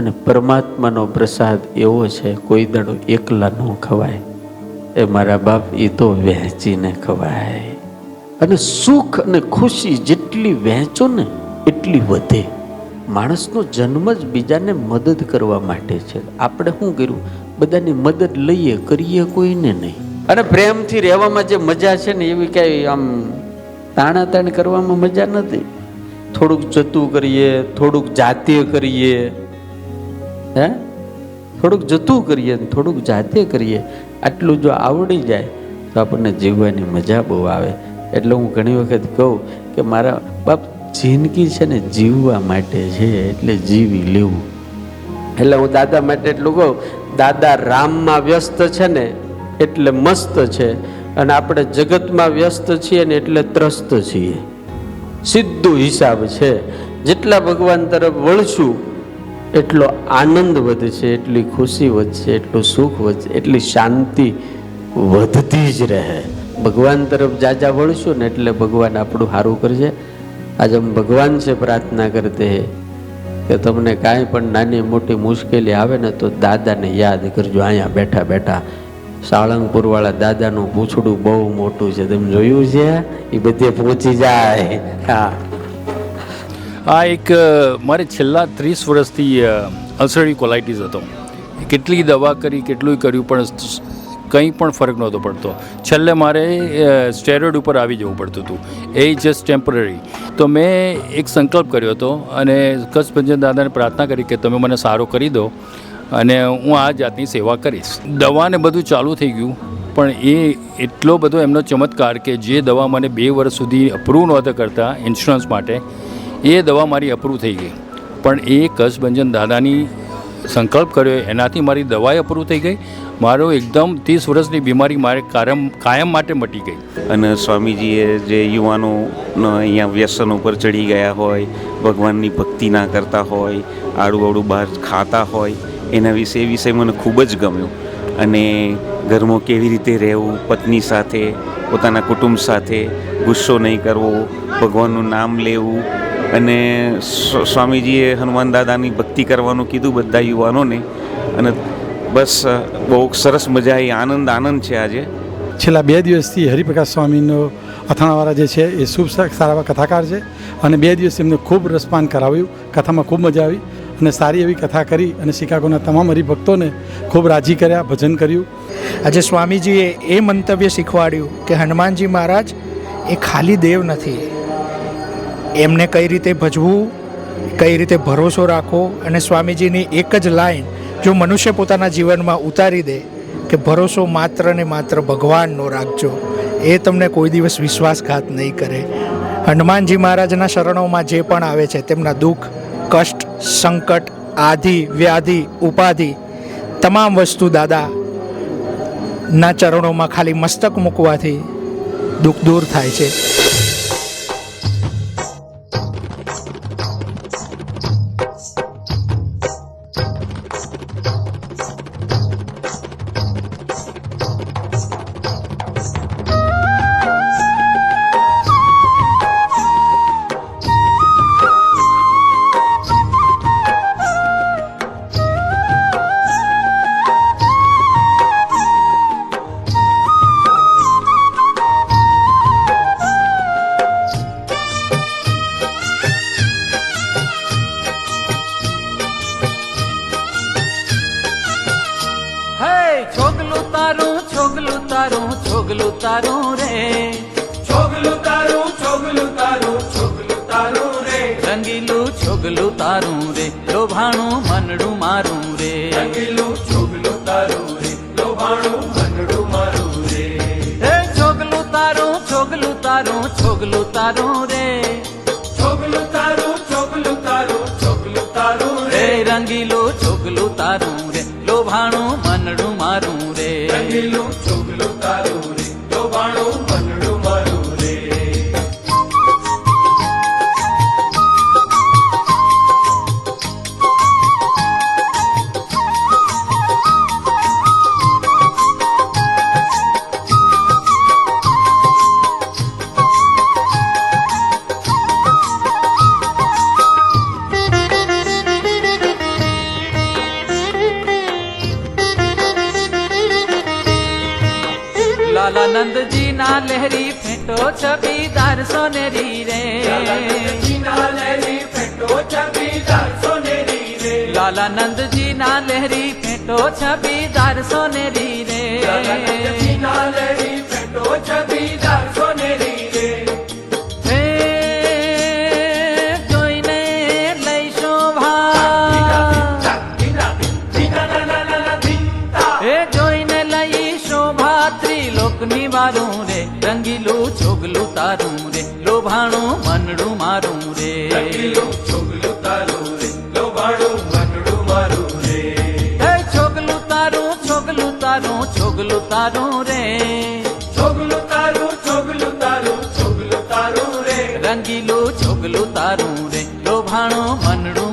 અને પરમાત્માનો પ્રસાદ એવો છે, કોઈ દાડો એકલા ન ખવાય. એ મારા બાપ એ તો વહેંચીને ખવાય. અને સુખ અને ખુશી જેટલી વહેંચો ને, એટલી વધે. માણસનો જન્મ જ બીજાને મદદ કરવા માટે છે. આપણે શું કર્યું? બધાની મદદ લઈએ, કરીએ કોઈને નહીં. અને પ્રેમથી રહેવામાં જે મજા છે ને, એવી કાંઈ આમ તાણાતાણ કરવામાં મજા નથી. થોડુંક જતું કરીએ, થોડુંક જાતીય કરીએ. હે? થોડુંક જતું કરીએ થોડુંક જાતે કરીએ. આટલું જો આવડી જાય તો આપણને જીવવાની મજા બહુ આવે. એટલે હું ઘણી વખત કહું કે મારા બાપ જિંદગી છે ને જીવવા માટે છે, એટલે જીવી લેવું. એટલે હું દાદા માટે એટલું કહું, દાદા રામમાં વ્યસ્ત છે ને એટલે મસ્ત છે. અને આપણે જગતમાં વ્યસ્ત છીએ ને એટલે ત્રસ્ત છીએ. સીધું હિસાબ છે. જેટલા ભગવાન તરફ વળશું એટલો આનંદ વધશે, એટલી ખુશી વધશે, એટલું સુખ વધશે, એટલી શાંતિ વધતી જ રહે. ભગવાન તરફ જાજા વળશું ને એટલે ભગવાન આપણું સારું કરશે. આજે हम ભગવાન છે પ્રાર્થના કરતે કે તમને કાંઈ પણ નાની મોટી મુશ્કેલી આવે ને તો દાદાને યાદ કરજો, અહીંયા બેઠા બેઠા. સાળંગપુરવાળા દાદાનું પૂછડું બહુ મોટું છે. તમે જોયું છે? એ બધે પહોંચી જાય. હા. આ એક મારે છેલ્લા ત્રીસ વર્ષથી અલ્સરી કોલાઇટીસ હતો. કેટલી દવા કરી કેટલું કર્યું, પણ કંઈ પણ ફરક નહોતો પડતો. છેલ્લે મારે સ્ટેરોઇડ ઉપર આવી જવું પડતું હતું. એ જસ્ટ ટેમ્પરરી તો મેં એક સંકલ્પ કર્યો હતો અને કચ્છ ભંજન દાદાને પ્રાર્થના કરી કે તમે મને સારો કરી દો અને હું આ જાતની સેવા કરીશ. દવાને બધું ચાલુ થઈ ગયું, પણ એ એટલો બધો એમનો ચમત્કાર કે જે દવા મને બે વર્ષ સુધી અપ્રૂવ નહોતા કરતા ઇન્સ્યોરન્સ માટે એ દવા મારી અપ્રૂવ થઈ ગઈ. પણ એ કસભંજન દાદાની સંકલ્પ કર્યો, એનાથી મારી દવાએ અપ્રૂવ થઈ ગઈ. મારો એકદમ ત્રીસ વર્ષની બીમારી મારે કાયમ કાયમ માટે મટી ગઈ. અને સ્વામીજીએ જે યુવાનો અહીંયા વ્યસન ઉપર ચડી ગયા હોય, ભગવાનની ભક્તિ ના કરતા હોય આડું આડું બહાર ખાતા હોય, એના વિશે એ વિષય મને ખૂબ જ ગમ્યો. અને ઘરમાં કેવી રીતે રહેવું, પત્ની સાથે, પોતાના કુટુંબ સાથે, ગુસ્સો નહીં કરવો, ભગવાનનું નામ લેવું અને સ્વ- સ્વામીજીએ હનુમાન દાદાની ભક્તિ કરવાનું કીધું બધા યુવાનોને. અને બસ બહુ સરસ મજા આવી આનંદ આનંદ છે આજે. છેલ્લા બે દિવસથી હરિપ્રકાશ સ્વામીનો અથાણાવાળા જે છે એ શુભ સારા એવા કથાકાર છે અને બે દિવસ એમને ખૂબ રસપાન કરાવ્યું કથામાં ખૂબ મજા આવી અને સારી એવી કથા કરી અને શિકાગોના તમામ હરિભક્તોને ખૂબ રાજી કર્યા ભજન કર્યું. આજે સ્વામીજીએ એ મંતવ્ય શીખવાડ્યું કે હનુમાનજી મહારાજ એ ખાલી દેવ નથી. એમને કઈ રીતે ભજવું, કઈ રીતે ભરોસો રાખવો અને સ્વામીજીની એક જ લાઈન જો મનુષ્ય પોતાના જીવનમાં ઉતારી દે કે ભરોસો માત્ર ને માત્ર ભગવાનનો રાખજો, એ તમને કોઈ દિવસ વિશ્વાસઘાત નહીં કરે. હનુમાનજી મહારાજના શરણોમાં જે પણ આવે છે, તેમના દુઃખ, કષ્ટ, સંકટ, આધિ, વ્યાધિ, ઉપાધિ, તમામ વસ્તુ દાદા, ના ચરણોમાં ખાલી મસ્તક મૂકવાથી દુઃખ દૂર થાય છે. છોગલું તારું રે. છોગલું તારું છોગલું તારું છોગલું તારું રે. રંગીલું છોગલું તારું રે લોભાણું મનડું મારું રે. રંગીલું છોગલું તારું રે લોભાણું મનડું મારું રે. હે છોગલું તારું છોગલું તારું છોગલું તારું રે. છોગલું તારું છોગલું તારું છોગલું તારું રે. રંગીલું છોગલું તારું રે લોભાણું મનડું મારું રે. રંગીલું જીના લહેરી ફેટો છબીદાર સોનેરી રે. લાલાનંદજી ના લહેરી ફેટો છબીદાર સોનેરી રે. હે જોઈને લઈ શોભા તારું રે લોભાણું મનડું મારું રે રંગીલું છોગલું તારું રે લોભાણું મનડું મારું રે હે છોગલું તારું છોગલું તારું છોગલું તારું રે રંગીલું છોગલું તારું રે લોભાણું મનડું